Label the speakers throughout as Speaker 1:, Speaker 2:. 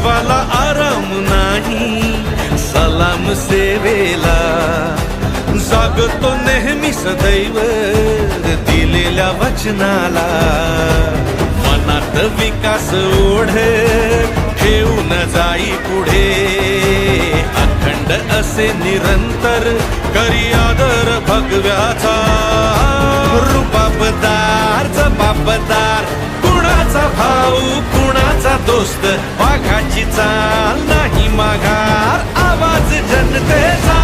Speaker 1: जीवाला आराम नाही सलाम सेवेला. जागतो नेहमी सदैव दिलेल्या वचनाला. मनात विकास ओढ ठेवून जाई पुढे. अखंड असे निरंतर करी आदर भगव्याचा. रूपापदार जबाबदार कुणाचा भाऊ कुणाचा दोस्त वाघाची चाल नाही माघार. आवाज जनतेचा.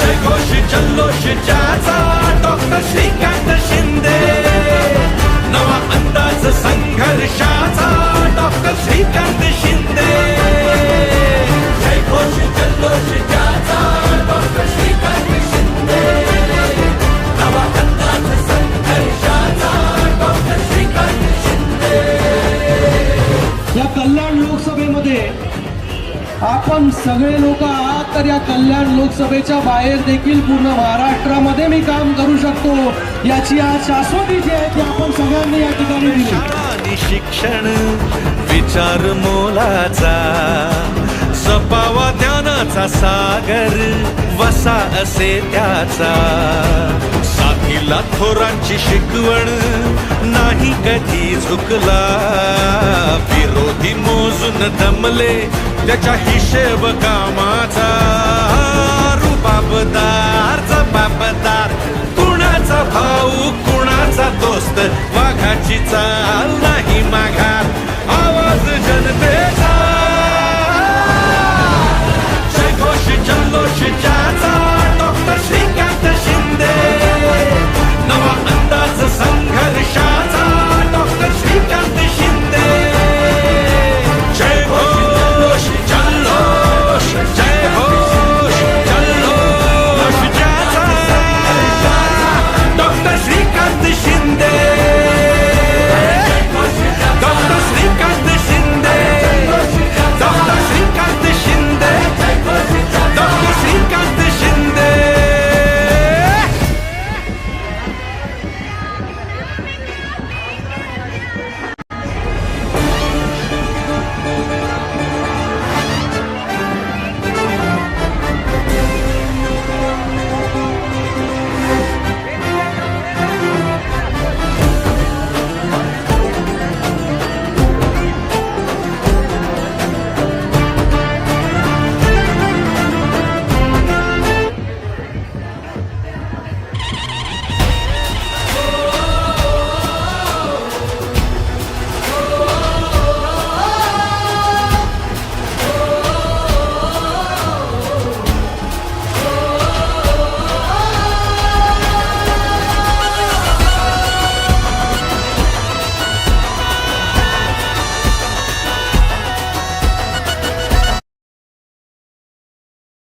Speaker 1: जयघोष जल्लोष ज्याचा.
Speaker 2: आपण सगळे लोक आहात तर या कल्याण लोकसभेच्या बाहेर देखील पूर्ण महाराष्ट्रामध्ये मी काम करू शकतो. याची आज शाश्वती जी आहे ती आपण सगळ्यांनी या ठिकाणी दिली.
Speaker 1: शिक्षण विचार मोलाचा सपावा ज्ञानाचा सागर वसा असे त्याचा. साथीला थोरांची शिकवण नाही कधी झुकला. अजून दमले त्याच्या हिशेब कामाचा